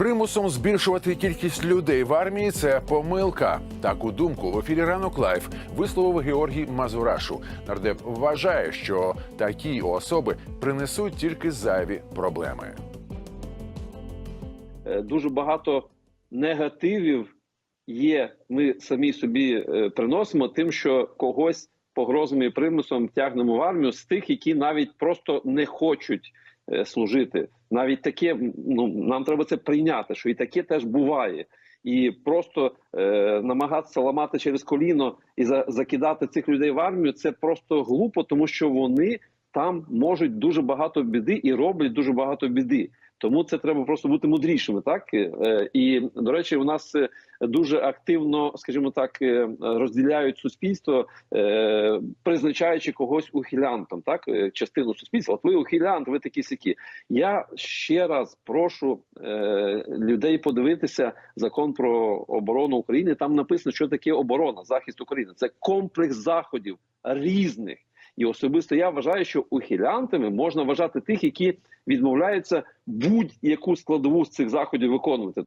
Примусом збільшувати кількість людей в армії це помилка. Таку думку в ефірі ранок лайф висловив Георгій Мазурашу. Нардеп вважає, що такі особи принесуть тільки зайві проблеми. Е, дуже багато негативів є. Ми самі собі е, приносимо тим, що когось погрозами і примусом тягнемо в армію з тих, які навіть просто не хочуть служити. Навіть таке ну нам треба це прийняти, що і таке теж буває. І просто е, намагатися ламати через коліно і за, закидати цих людей в армію це просто глупо, тому що вони там можуть дуже багато біди і роблять дуже багато біди. Тому це треба просто бути мудрішими, так Е, і до речі, у нас е, дуже активно, скажімо так, е, розділяють суспільство, призначаючи когось ухилянтом, так частину суспільства. От ви ухилянт, ви такі сякі. Я ще раз прошу людей подивитися закон про оборону України. Там написано, що таке оборона, захист України. Це комплекс заходів різних. І особисто я вважаю, що ухилянтами можна вважати тих, які відмовляються будь-яку складову з цих заходів виконувати.